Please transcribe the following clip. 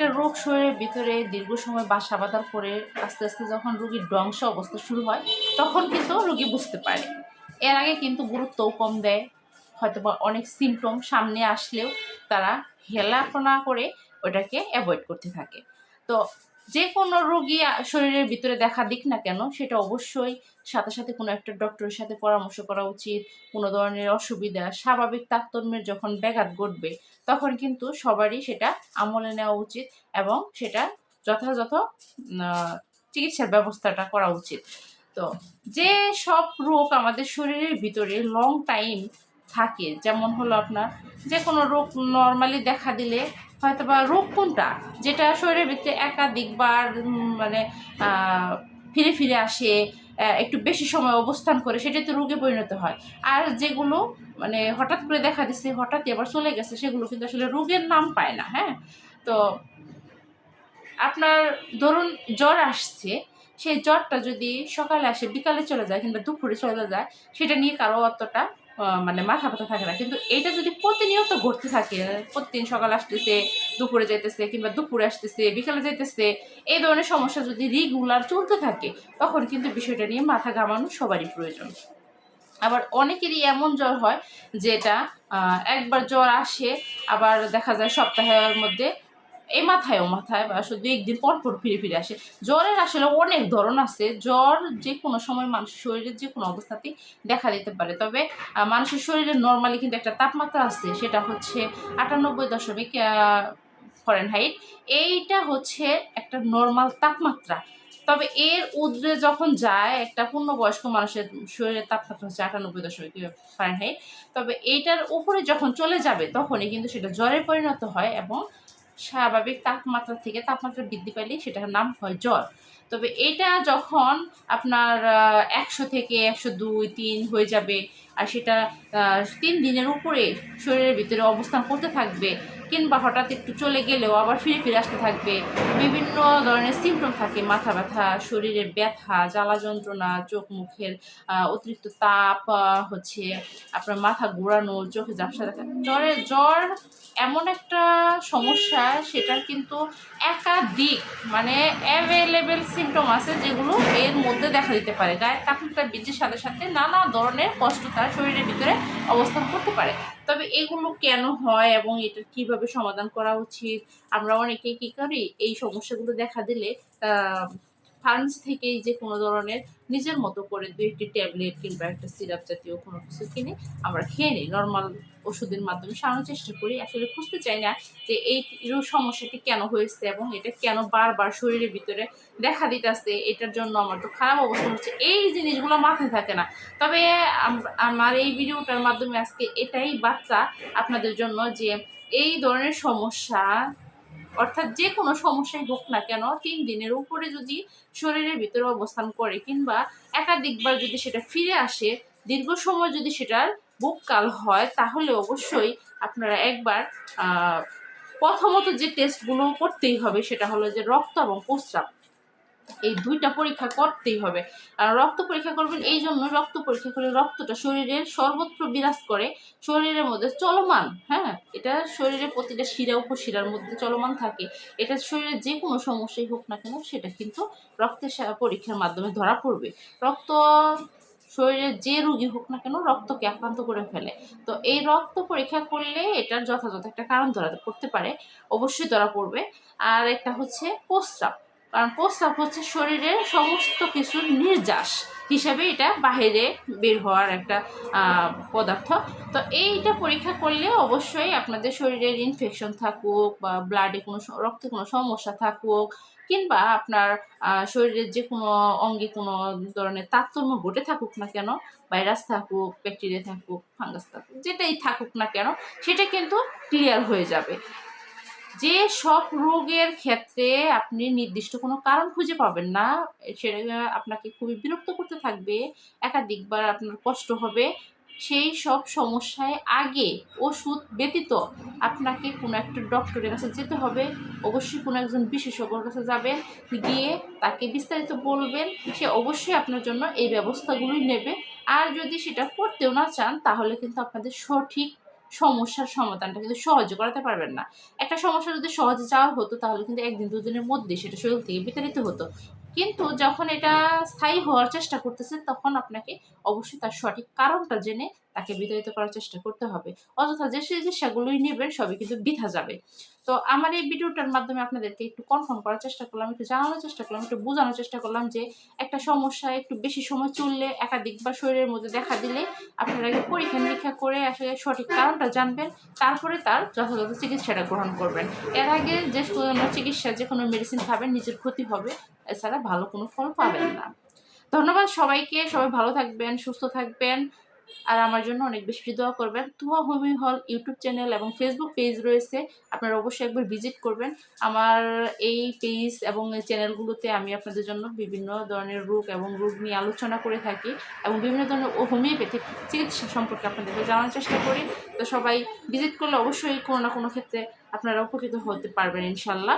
একটা রোগ শরীরের ভিতরে দীর্ঘ সময় বাসা বাঁধার পরে আস্তে আস্তে যখন রুগীর ধ্বংস অবস্থা শুরু হয়, তখন কিন্তু রুগী বুঝতে পারে। এর আগে কিন্তু গুরুত্বও কম দেয়। হয়তো অনেক সিমটম সামনে আসলেও তারা হেলাফোনা করে ওটাকে অ্যাভয়েড করতে থাকে। তো যে কোনো রোগী শরীরের ভিতরে দেখা দিক না কেন, সেটা অবশ্যই সাথে সাথে কোনো একটা ডক্টরের সাথে পরামর্শ করা উচিত। কোনো ধরনের অসুবিধা, স্বাভাবিক তারতম্যের যখন ব্যাঘাত ঘটবে, তখন কিন্তু সবারই সেটা আমলে নেওয়া উচিত এবং সেটা যথাযথ চিকিৎসার ব্যবস্থাটা করা উচিত। তো যে সব রোগ আমাদের শরীরের ভিতরে লং টাইম থাকে, যেমন হলো আপনার যে কোনো রোগ নর্মালি দেখা দিলে হয়তো বা রোগ কোনটা? যেটা শরীরের ভিতরে একাধিকবার মানে ফিরে ফিরে আসে একটু বেশি সময় অবস্থান করে সেটা তো রোগে পরিণত হয়। আর যেগুলো মানে হঠাৎ করে দেখা দিচ্ছে হঠাৎই আবার চলে গেছে, সেগুলো কিন্তু আসলে রোগের নাম পায় না হ্যাঁ? তো আপনার, ধরুন জ্বর আসছে, সেই জ্বরটা যদি সকালে আসে, বিকালে চলে যায় কিংবা দুপুরে চলে যায়, সেটা নিয়ে কারও অতটা মানে মাথা ব্যথা থাকে না। কিন্তু এটা যদি প্রতিনিয়ত ঘটতে থাকে, প্রতিদিন সকাল আসতেছে, দুপুরে যাইতেছে কিংবা দুপুরে আসতেছে, বিকালে যাইতেছে, এই ধরনের সমস্যা যদি রেগুলার চলতে থাকে, তখন কিন্তু বিষয়টা নিয়ে মাথা ঘামানো সবারই প্রয়োজন। আবার অনেকেরই এমন জ্বর হয় যেটা একবার জ্বর আসে, আবার দেখা যায় সপ্তাহের মধ্যে এই মাথায়, ও মাথায় বা শুধু একদিন পর পর ফিরে ফিরে আসে। জ্বরের আসলে অনেক ধরন আছে। জ্বর যে কোনো সময় মানুষের শরীরের যে কোনো অবস্থাতেই দেখা দিতে পারে। তবে মানুষের শরীরে নর্মালি কিন্তু একটা তাপমাত্রা আছে, সেটা হচ্ছে আটানব্বই দশমিক ফরেনহাইট এইটা হচ্ছে একটা নর্মাল তাপমাত্রা। তবে এর উদ্রে যখন যায়, একটা পূর্ণবয়স্ক মানুষের শরীরের তাপমাত্রা হচ্ছে আটানব্বই দশমিক ফারেনহাইট তবে এইটার উপরে যখন চলে যাবে, তখনই কিন্তু সেটা জ্বরে পরিণত হয় এবং স্বাভাবিক তাপমাত্রা থেকে তাপমাত্রা বৃদ্ধি পাইলে সেটার নাম হয় জ্বর। তবে এটা যখন আপনার একশো থেকে একশো দুই, তিন হয়ে যাবে আর সেটা তিন দিনের উপরে শরীরের ভিতরে অবস্থান করতে থাকবে কিংবা হঠাৎ একটু চলে গেলেও আবার ফিরে ফিরে আসতে থাকবে। বিভিন্ন ধরনের সিমটম থাকে, মাথা ব্যথা শরীরের ব্যথা, জ্বালা যন্ত্রণা, চোখ মুখের অতিরিক্ত তাপ হচ্ছে আপনার মাথা ঘোরানো, চোখে ঝাপসা দেখা। জ্বরের জ্বর এমন একটা সমস্যা সেটার কিন্তু একাধিক মানে অ্যাভেলেবেল সিমটম আছে যেগুলো এর মধ্যে দেখা দিতে পারে। গায়ের তাপমাত্রা বৃদ্ধির সাথে সাথে নানা ধরনের কষ্ট তার শরীরের ভিতরে অবস্থান করতে পারে। তবে এগুলো কেন হয় এবং এটার কীভাবে সমাধান করা উচিত? আমরা অনেকে কী করি? এই সমস্যাগুলো দেখা দিলে ফার্মেসি থেকে যে কোনো ধরনের নিজের মতো করে দু একটি ট্যাবলেট কিংবা একটা সিরাপ জাতীয় কোনো কিছু কিনে আমরা খেয়ে নিই। নর্মাল ওষুধের মাধ্যমে সারানোর চেষ্টা করি। আসলে খুঁজতে চাই না যে এই সমস্যাটি কেন হয়েছে এবং এটা কেন বারবার শরীরের ভিতরে দেখা দিতেছে। এটার জন্য আমার তো খারাপ অবস্থা হচ্ছে। এই জিনিসগুলো মাথায় থাকে না। তবে আমার এই ভিডিওটার মাধ্যমে আজকে এটাই বাচ্চা আপনাদের জন্য যে এই ধরনের সমস্যা অর্থাৎ যে কোনো সমস্যাই হোক না কেন, তিন দিনের উপরে যদি শরীরের ভিতরে অবস্থান করে কিংবা একাধিকবার যদি সেটা ফিরে আসে, দীর্ঘ সময় যদি সেটার বুককাল হয়, তাহলে অবশ্যই আপনারা একবার প্রথমত যে টেস্টগুলো করতেই হবে সেটা হলো যে রক্ত এবং প্রস্রাব। এই দুইটা পরীক্ষা করতেই হবে। আর রক্ত পরীক্ষা করবেন এই জন্য রক্ত পরীক্ষা করলে রক্তটা শরীরের সর্বত্র বিরাজ করে, শরীরের মধ্যে চলমান হ্যাঁ? এটা শরীরের প্রতিটা শিরা, উপশিরার মধ্যে চলমান থাকে। এটা শরীরের যে কোনো সমস্যাই হোক না কেন, সেটা কিন্তু রক্তের পরীক্ষার মাধ্যমে ধরা পড়বে। রক্ত শরীরের যে রুগী হোক না কেন, রক্তকে আক্রান্ত করে ফেলে। তো এই রক্ত পরীক্ষা করলে এটার যথাযথ একটা কারণ ধরা পড়তে পারে। অবশ্যই ধরা পড়বে। আর একটা হচ্ছে প্রস্রাব। কারণ প্রস্রাব হচ্ছে শরীরের সমস্ত কিছুর নির্যাস হিসাবে এটা বাইরে বের হওয়ার একটা পদার্থ। তো এইটা পরীক্ষা করলে অবশ্যই আপনাদের শরীরের ইনফেকশন থাকুক বা ব্লাডে কোনো রক্তে কোনো সমস্যা থাকুক কিংবা আপনার শরীরের যে কোনো অঙ্গে কোনো ধরনের তারতম্য ঘটে থাকুক না কেন, ভাইরাস থাকুক ব্যাকটেরিয়া থাকুক ফাঙ্গাস থাকুক, যেটাই থাকুক না কেন, সেটা কিন্তু ক্লিয়ার হয়ে যাবে। যে সব রোগের ক্ষেত্রে আপনি নির্দিষ্ট কোনো কারণ খুঁজে পাবেন না, সেটা আপনাকে খুবই বিরক্ত করতে থাকবে, একাধিকবার আপনার কষ্ট হবে, সেই সব সমস্যায় আগে ওষুধ ব্যতীত আপনাকে কোনো একটা ডক্টরের কাছে যেতে হবে, অবশ্যই কোনো একজন বিশেষজ্ঞর কাছে যাবেন, গিয়ে তাকে বিস্তারিত বলবেন, সে অবশ্যই আপনার জন্য এই ব্যবস্থাগুলোই নেবে। আর যদি সেটা করতেও না চান, তাহলে কিন্তু আপনাদের সঠিক সমস্যার সমাধানটা কিন্তু সহজে করাতে পারবেন না। একটা সমস্যা যদি সহজে চাওয়া হতো, তাহলে কিন্তু একদিন দুদিনের মধ্যে সেটা শরীর থেকে বিতাড়িত হতো। কিন্তু যখন এটা স্থায়ী হওয়ার চেষ্টা করতেছে তখন আপনাকে অবশ্যই তার সঠিক কারণটা জেনে তাকে বিতাড়িত করার চেষ্টা করতে হবে। অযথা যে চিকিৎসাগুলোই নেবেন, সবই কিন্তু বৃথা যাবে। তো আমার এই ভিডিওটার মাধ্যমে আপনাদেরকে একটু কনফার্ম করার চেষ্টা করলাম, একটু জানানোর চেষ্টা করলাম, একটু বোঝানোর চেষ্টা করলাম যে একটা সমস্যা, একটু বেশি সময় চললে একাধিকবার শরীরের মধ্যে দেখা দিলে আপনারা পরীক্ষা নিরীক্ষা করে আসলে সঠিক কারণটা জানবেন, তারপরে তার যথাযথ চিকিৎসাটা গ্রহণ করবেন। এর আগে যে চিকিৎসা যে কোনো মেডিসিন খাবেন, নিজের ক্ষতি হবে এছাড়া ভালো কোনো ফল পাবেন না। ধন্যবাদ সবাইকে, সবাই ভালো থাকবেন, সুস্থ থাকবেন। আর আমার জন্য অনেক বেশি বেশি দোয়া করবেন। তুয়া হোমি হল ইউটিউব চ্যানেল এবং ফেসবুক পেজ রয়েছে, আপনারা অবশ্যই একবার ভিজিট করবেন। আমার এই পেজ এবং চ্যানেলগুলোতে আমি আপনাদের জন্য বিভিন্ন ধরনের রোগ এবং রোগ নিয়ে আলোচনা করে থাকি এবং বিভিন্ন ধরনের হোমিওপ্যাথিক চিকিৎসা সম্পর্কে আপনাদেরকে জানার চেষ্টা করি। তো সবাই ভিজিট করলে অবশ্যই কোনো না কোনো ক্ষেত্রে আপনারা উপকৃত হতে পারবেন ইনশাল্লাহ।